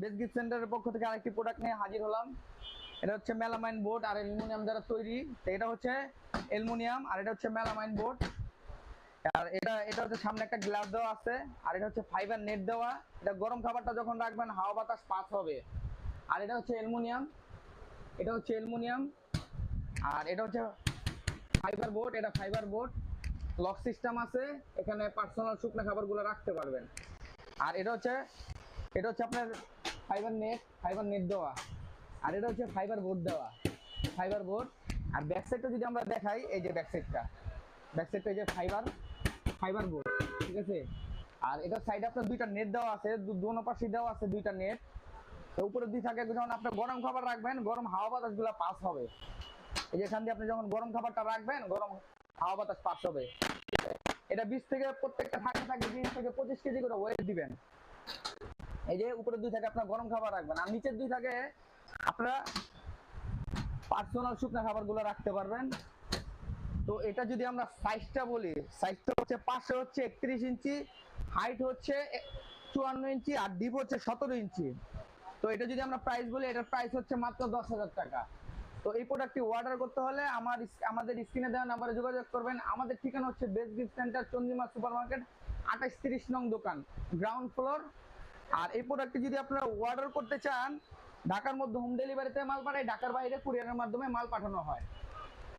Base gift সেন্টারের পক্ষ থেকে আরেকটি প্রোডাক্ট নিয়ে হাজির হলাম। এটা হচ্ছে মেলামাইন বোর্ড আর অ্যালুমিনিয়াম দ্বারা তৈরি। এটা হচ্ছে অ্যালুমিনিয়াম আর এটা হচ্ছে মেলামাইন বোর্ড আর এটা এটা হচ্ছে সামনে একটা গ্লাস দেওয়া আছে। আর এটা হচ্ছে ফাইবার নেট দেওয়া। এটা গরম খাবারটা যখন রাখবেন, হাওয়া বাতাস পাস হবে। আর এটা হচ্ছে অ্যালুমিনিয়াম এটা হচ্ছে অ্যালুমিনিয়াম আর এটা হচ্ছে ফাইবার বোর্ড এটা ফাইবার বোর্ড লক সিস্টেম আছে। এখানে পার্সোনাল শুকনো খাবারগুলো রাখতে পারবেন। আর এটা হচ্ছে এটা হচ্ছে আপনার ফাইবার নেট ফাইবার নেট দেওয়া। আর এটা হচ্ছে ফাইবার বোর্ড দেওয়া। ফাইবার বোর্ড আর ব্যাক সাইডটা যদি আমরা দেখাই, এই যে ব্যাক সাইডটা ব্যাক সাইডটা এই যে ফাইবার ফাইবার বোর্ড ঠিক আছে? আর এটার সাইডে আপনার দুইটা নেট দেওয়া আছে দোনো পাশে দেওয়া আছে দুইটা নেট তো উপরে দুই থাকে যখন আপনি গরম খাবার রাখবেন, গরম হাওয়া বাতাসগুলো পাস হবে। এই যে এখান দিয়ে আপনি যখন গরম খাবারটা রাখবেন, গরম হাওয়া বাতাস পাস হবে। এটা বিশ থেকে প্রত্যেকটা থাকে থাকে বিশ থেকে পঁচিশ কেজি করে ওয়েট দিবেন। এই যে উপরে দুই থাকে আপনার গরম খাবার রাখবেন, আর নিচের দুই থাকে আপনারা পার্সোনাল শুকনো খাবারগুলো রাখতে পারবেন। তো এটা যদি আমরা সাইজটা বলি সাইজটা হচ্ছে পাশে হচ্ছে একত্রিশ ইঞ্চি হাইট হচ্ছে চুয়ান্ন ইঞ্চি, আর ডিপ হচ্ছে সতেরো ইঞ্চি। তো এটা যদি আমরা প্রাইস বলি, এটার প্রাইস হচ্ছে মাত্র দশ হাজার টাকা। তো এই প্রোডাক্টটি অর্ডার করতে হলে আমার আমাদের স্ক্রিনে দেওয়া নাম্বারে যোগাযোগ করবেন। আমাদের ঠিকানা হচ্ছে best gift centre Chandrima super market আঠাশ তিরিশ নং দোকান গ্রাউন্ড ফ্লোর আর এই প্রোডাক্টটি যদি আপনারা অর্ডার করতে চান, ঢাকার মধ্যে হোম ডেলিভারিতে মাল পাঠায়, ঢাকার বাইরে কুরিয়ারের মাধ্যমে মাল পাঠানো হয়।